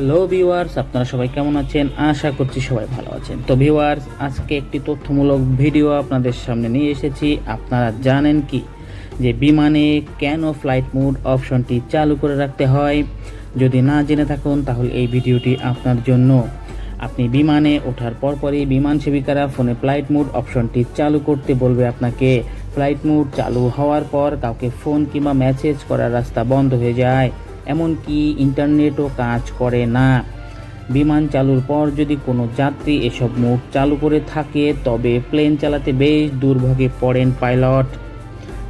Hello viewers আপনারা সবাই কেমন আছেন? আশা করছি সবাই ভালো আছেন। তো ভিউয়ার্স আজকে একটি তথ্যমূলক ভিডিও আপনাদের সামনে নিয়ে এসেছি। আপনারা জানেন কি? যে বিমানে কেন ফ্লাইট মোড অপশনটি চালু করে রাখতে হয়? যদি না জেনে থাকুন, তাহলে এই ভিডিওটি আপনার জন্য। আপনি বিমানে ওঠার পরপরই বিমান সেবিকারা ফোনে ফ্লাইট মোড অপশনটি চালু করতে বলবে আপনাকে। ফ্লাইট মোড চালু হওয়ার পর কাউকে ফোন কিংবা মেসেজ করার রাস্তা বন্ধ হয়ে যায়। এমনকি ইন্টারনেটও কাজ করে না। বিমান চালুর পর যদি কোনো যাত্রী এসব মোড চালু করে থাকে, তবে প্লেন চালাতে বেশ দুর্ভোগে পড়েন পাইলট।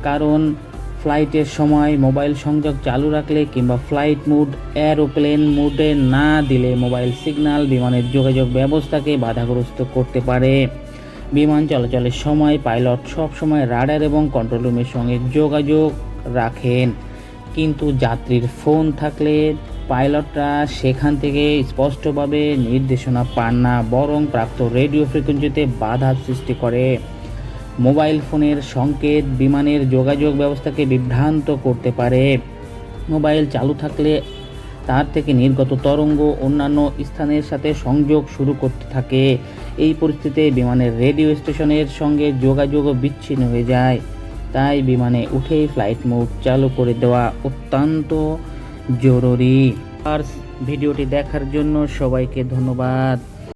কারণ ফ্লাইটের সময় মোবাইল সংযোগ চালু রাখলে কিংবা ফ্লাইট মুড, এরোপ্লেন মুডে না দিলে মোবাইল সিগন্যাল বিমানের যোগাযোগ ব্যবস্থাকে বাধাগ্রস্ত করতে পারে। বিমান চলাচলের সময় পাইলট সব সময় রাডার এবং কন্ট্রোল রুমের সঙ্গে যোগাযোগ রাখেন। কিন্তু যাত্রীর ফোন থাকলে পাইলটরা সেখান থেকে স্পষ্টভাবে নির্দেশনা পান না, বরং প্রাপ্ত রেডিও ফ্রিকোয়েন্সিতে বাধা সৃষ্টি করে। মোবাইল ফোনের সংকেত, বিমানের যোগাযোগ ব্যবস্থাকে বিভ্রান্ত করতে পারে। মোবাইল চালু থাকলে তার থেকে নির্গত তরঙ্গ অন্যান্য স্থানের সাথে সংযোগ শুরু করতে থাকে। এই পরিস্থিতিতে বিমানের রেডিও স্টেশনের সঙ্গে যোগাযোগও বিচ্ছিন্ন হয়ে যায়। তাই বিমানে উঠেই ফ্লাইট মোড চালু করে দেওয়া অত্যন্ত জরুরি। আর ভিডিওটি দেখার জন্য সবাইকে ধন্যবাদ।